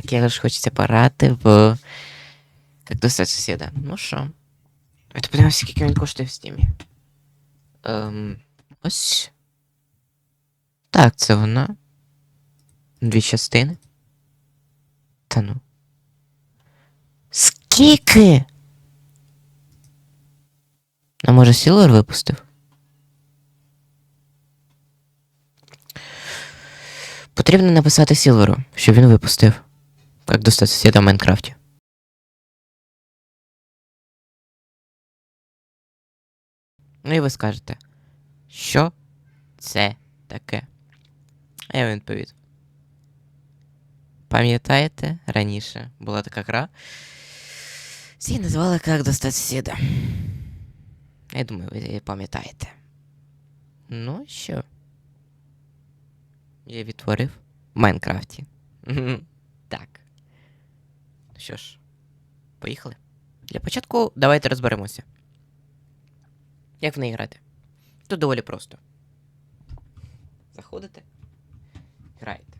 Так, я ж хочеться пограти в. Як достать сусіда. Ну що? Це подивимося, скільки він коштує в стімі. Ем, ось. Так, це вона. Дві частини. Та ну. Скільки? А може Сілор випустив? Потрібно написати Сілверу, щоб він випустив. Як достати сусіда в Майнкрафті. Ну і ви скажете, що це таке? А я відповідь. Пам'ятаєте, раніше була така гра. Всі називали як достати сусіда. Я думаю, ви її пам'ятаєте. Ну що? Я відтворив в Майнкрафті. Так. Що ж, поїхали. Для початку давайте розберемося. Як в неї грати? Тут доволі просто. Заходите, граєте.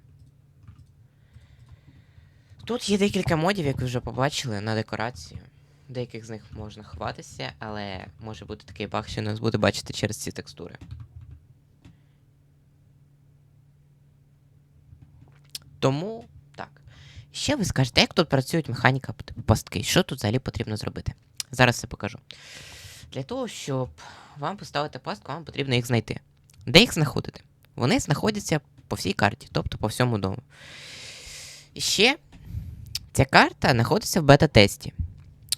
Тут є декілька модів, як ви вже побачили, на декорацію. Деяких з них можна ховатися, але може бути такий баг, що нас буде бачити через ці текстури. Тому. Ще ви скажете, як тут працюють механіка пастки? Що тут взагалі потрібно зробити? Зараз все покажу. Для того, щоб вам поставити пастку, вам потрібно їх знайти. Де їх знаходити? Вони знаходяться по всій карті, тобто по всьому дому. Ще ця карта знаходиться в бета-тесті.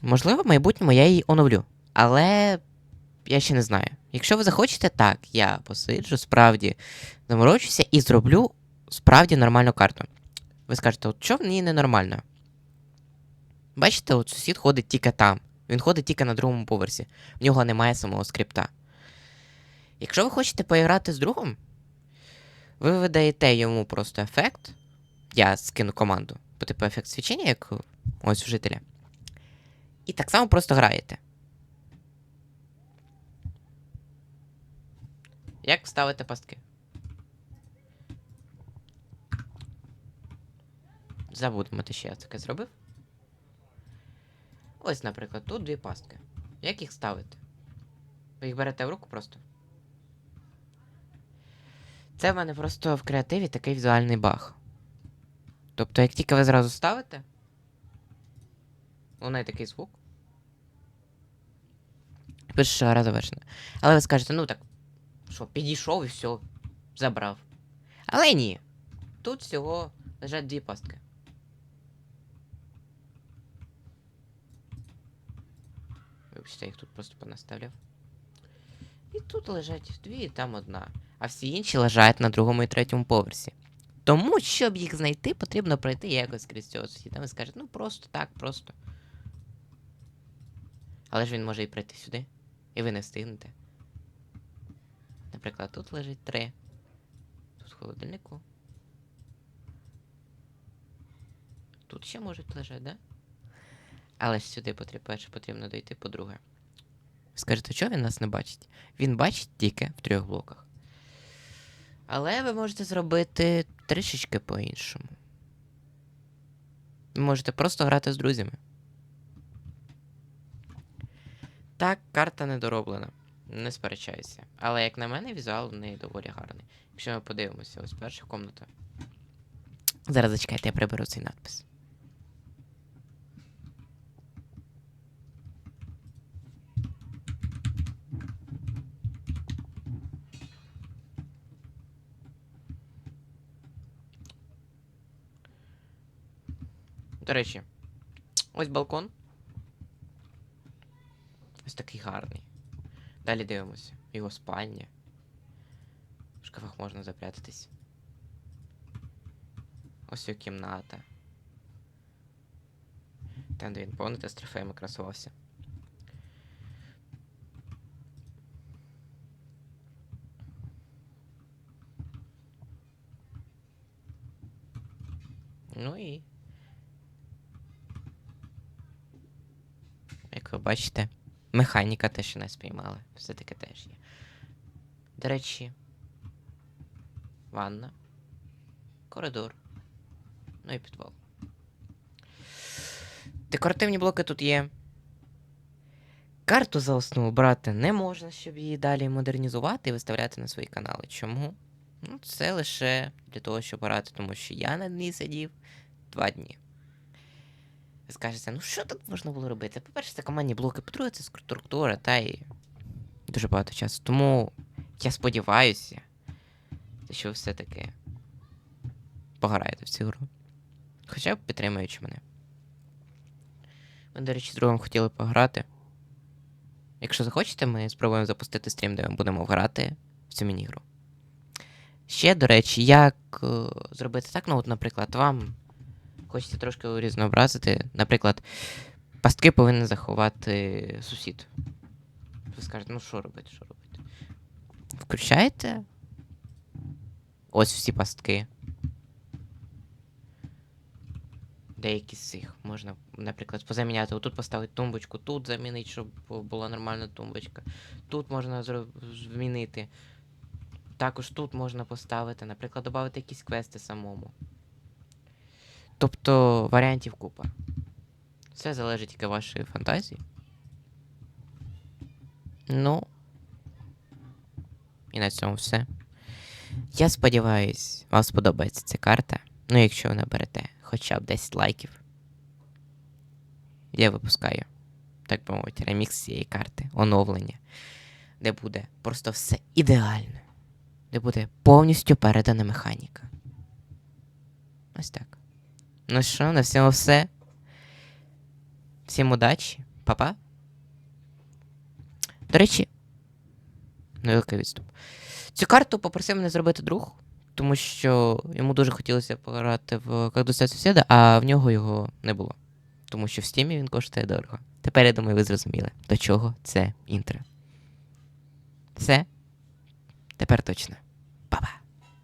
Можливо, в майбутньому я її оновлю. Але я ще не знаю. Якщо ви захочете, так, я посиджу, справді заморочуся і зроблю справді нормальну карту. Ви скажете, от що в ній ненормально? Бачите, от сусід ходить тільки там. Він ходить тільки на другому поверсі. В нього немає самого скрипта. Якщо ви хочете поіграти з другом, ви видаєте йому просто ефект. Я скину команду, по типу ефект свічення, як ось у жителя. І так само просто граєте. Як вставити пастки? Забудемо те, що я таке зробив. Ось, наприклад, тут дві пастки. Як їх ставити? Ви їх берете в руку просто. Це в мене просто в креативі такий візуальний баг. Тобто, як тільки ви зразу ставите, лунає такий звук. Пише, гра завершена. Але ви скажете, ну так, що, підійшов і все, забрав. Але ні. Тут всього лежать дві пастки. Вибачте, я їх тут просто понаставляв. І тут лежать дві, і там одна. А всі інші лежать на другому і третьому поверсі. Тому, щоб їх знайти, потрібно пройти якось крізь цього сусіда. Ви скажете, ну просто так, просто. Але ж він може і прийти сюди. І ви не встигнете. Наприклад, тут лежить три. Тут в холодильнику. Тут ще можуть лежати, да? Але сюди перше потрібно дойти, по-друге. Скажете, чого він нас не бачить? Він бачить тільки в трьох блоках. Але ви можете зробити трішечки по-іншому. Ви можете просто грати з друзями. Так, карта недороблена. Не сперечаюся. Але, як на мене, візуал в неї доволі гарний. Якщо ми подивимося, ось перша комната. Зараз зачекайте, я приберу цей надпис. До речі, ось балкон. Ось такий гарний. Далі дивимося. Його спальня. В шкафах можна запрятатись. Ось його кімната. Там, де він повністю з трофеями красувався. Ну і. Як ви бачите, механіка теж не спіймали. Все таки теж є. До речі, ванна, коридор, ну і підвал. Декоративні блоки тут є. Карту за основу брати не можна, щоб її далі модернізувати і виставляти на свої канали. Чому? Ну, це лише для того, щоб грати, тому що я на ній сидів два дні. Скажете, ну що тут можна було робити? По-перше, це командні блоки, по-друге, це структура, та і дуже багато часу. Тому я сподіваюся, що ви все-таки пограєте в цю гру. Хоча б підтримуючи мене. Ми, до речі, з другом хотіли пограти. Якщо захочете, ми спробуємо запустити стрім, де ми будемо грати в цю мінігру. Ще, до речі, як е, зробити так, ну, от, наприклад, вам хочеться трошки різнообразити. Наприклад, пастки повинен заховати сусід. Ви скажете, ну що робити, що робити? Включаєте? Ось всі пастки. Деякі з цих можна, наприклад, позаміняти. Отут поставити тумбочку, тут замінити, щоб була нормальна тумбочка. Тут можна змінити. Також тут можна поставити, наприклад, додати якісь квести самому. Тобто варіантів купа. Все залежить тільки вашої фантазії. Ну. І на цьому все. Я сподіваюсь, вам сподобається ця карта. Ну, якщо ви наберете хоча б 10 лайків. Я випускаю, так би мовити, ремікс цієї карти, оновлення, де буде просто все ідеально. Де буде повністю передана механіка. Ось так. Ну що, на всьому все. Всім удачі, Па-па. До речі, невеликий відступ. Цю карту попросив мене зробити друг, тому що йому дуже хотілося пограти в Как достати сусіда, а в нього його не було. Тому що в стімі він коштує дорого. Тепер я думаю, ви зрозуміли, до чого це інтро. Все. Тепер точно.